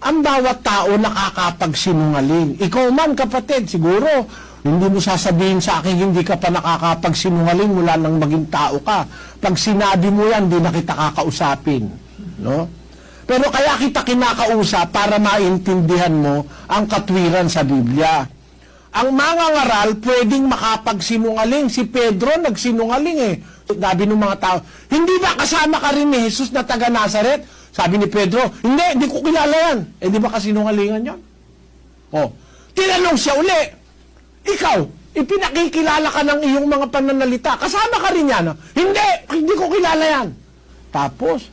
ang bawat tao nakakapagsinungaling. Ikaw man, kapatid, siguro, hindi mo sasabihin sa akin hindi ka pa nakakapagsinungaling mula nang maging tao ka. Pag sinabi mo yan, hindi na kita kakausapin. No? Pero kaya kita kinakausap para maintindihan mo ang katwiran sa Biblia. Ang mga ngaral pwedeng makapagsinungaling. Si Pedro nagsinungaling eh. Sabi ng mga tao, hindi ba kasama ka rin ni Jesus na taga Nazaret? Sabi ni Pedro, hindi, hindi ko kilala yan. Eh di ba kasinungalingan yan? Oh. Tinanong siya uli, ikaw, ipinakikilala ka ng iyong mga pananalita. Kasama ka rin yan. ah." Hindi, hindi ko kilala yan. Tapos,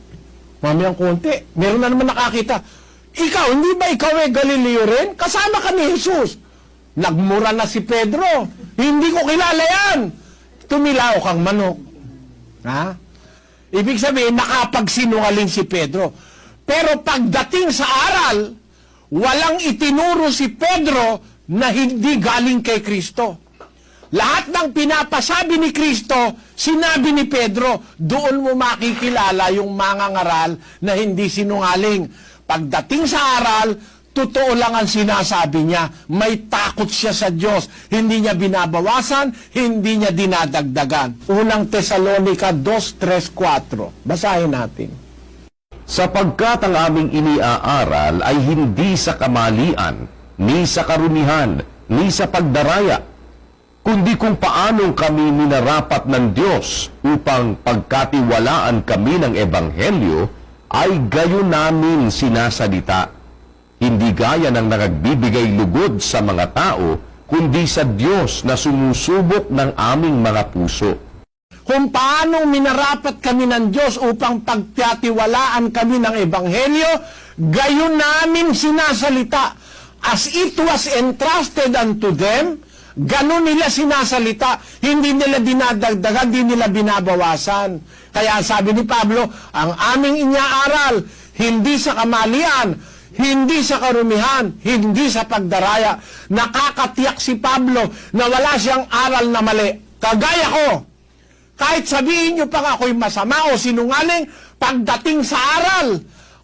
mamayang konti, meron na naman nakakita. Ikaw, hindi ba ikaw eh Galileo rin? Kasama ka ni Jesus. Nagmura na si Pedro. Hindi ko kilala yan. Tumilaw kang manok. Ha? Ibig sabihin, nakapagsinungaling si Pedro. Pero pagdating sa aral, walang itinuro si Pedro na hindi galing kay Kristo. Lahat ng pinapasabi ni Kristo, sinabi ni Pedro, doon mo makikilala yung mga ngaral na hindi sinungaling. Pagdating sa aral, totoo lang ang sinasabi niya. May takot siya sa Diyos. Hindi niya binabawasan, hindi niya dinadagdagan. Unang Tesalonica 2, 3, 4. Basahin natin. Sapagkat ang aming iniaaral ay hindi sa kamalian, ni sa karumihan, ni sa pagdaraya, kundi kung paanong kami minarapat ng Diyos upang pagkatiwalaan kami ng Ebanghelyo, ay gayon namin sinasalita. Hindi gaya ng nagagbibigay lugod sa mga tao, kundi sa Diyos na sumusubok ng aming mga puso. kung paano minarapat kami ng Diyos upang pagtatiwalaan kami ng Ebanghelyo, gayon namin sinasalita. As it was entrusted unto them, ganon nila sinasalita. Hindi nila dinadagdagan, hindi nila binabawasan. Kaya sabi ni Pablo, ang aming inyaaral, hindi sa kamalian, hindi sa karumihan, hindi sa pagdaraya. Nakakatiyak si Pablo na wala siyang aral na mali. Kagaya ko, kahit sabihin nyo pa nga ako'y masama o sinungaling, pagdating sa aral,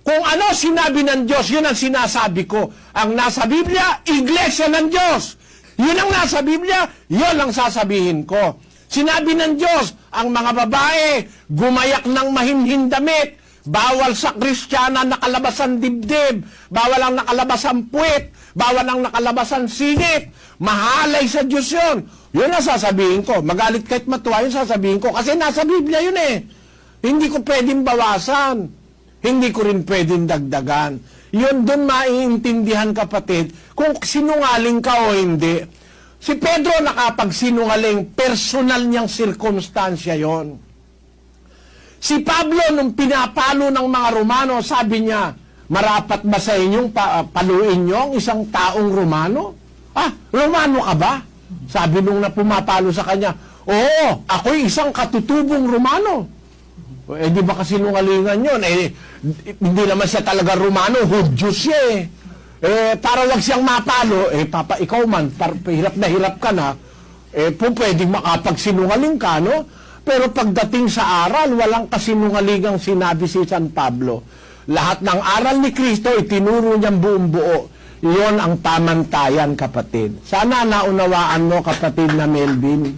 kung ano sinabi ng Diyos, yun ang sinasabi ko. Ang nasa Biblia, iglesia ng Diyos. Yun ang nasa Biblia, yun ang sasabihin ko. Sinabi ng Diyos, ang mga babae, gumayak ng mahinhin damit, bawal sa kristyana nakalabas ang dibdib, bawal ang nakalabas ang puwet, bawal ang nakalabas ang singit, mahalay sa Diyos yun. Yun ang sasabihin ko. Magalit kahit matuwa yun sasabihin ko. Kasi nasa Biblia yun eh. Hindi ko pwedeng bawasan. Hindi ko rin pwedeng dagdagan. Yun doon maiintindihan kapatid kung sinungaling ka o hindi. Si Pedro nakapagsinungaling, personal niyang sirkunstansya yon. Si Pablo, nung pinapalo ng mga Romano, sabi niya, marapat ba sa inyong pa, paluin niyo ang isang taong Romano? Ah, Romano ka ba? Sabi nung na pumapalo sa kanya, Oo, ako'y isang katutubong Romano. Eh, di ba kasi nungalingan yun? Eh, hindi naman siya talaga Romano, Hudyo siya eh. Eh, para wag siyang mapalo, eh, papa, ikaw man, par, hirap na hirap ka na, eh, po pwedeng makapagsinungaling ka, no? Pero pagdating sa aral, walang kasinungalingang sinabi si San Pablo. Lahat ng aral ni Kristo, itinuro niyang buong buo. Iyon ang pamantayan, kapatid. Sana naunawaan mo, kapatid na Melvin.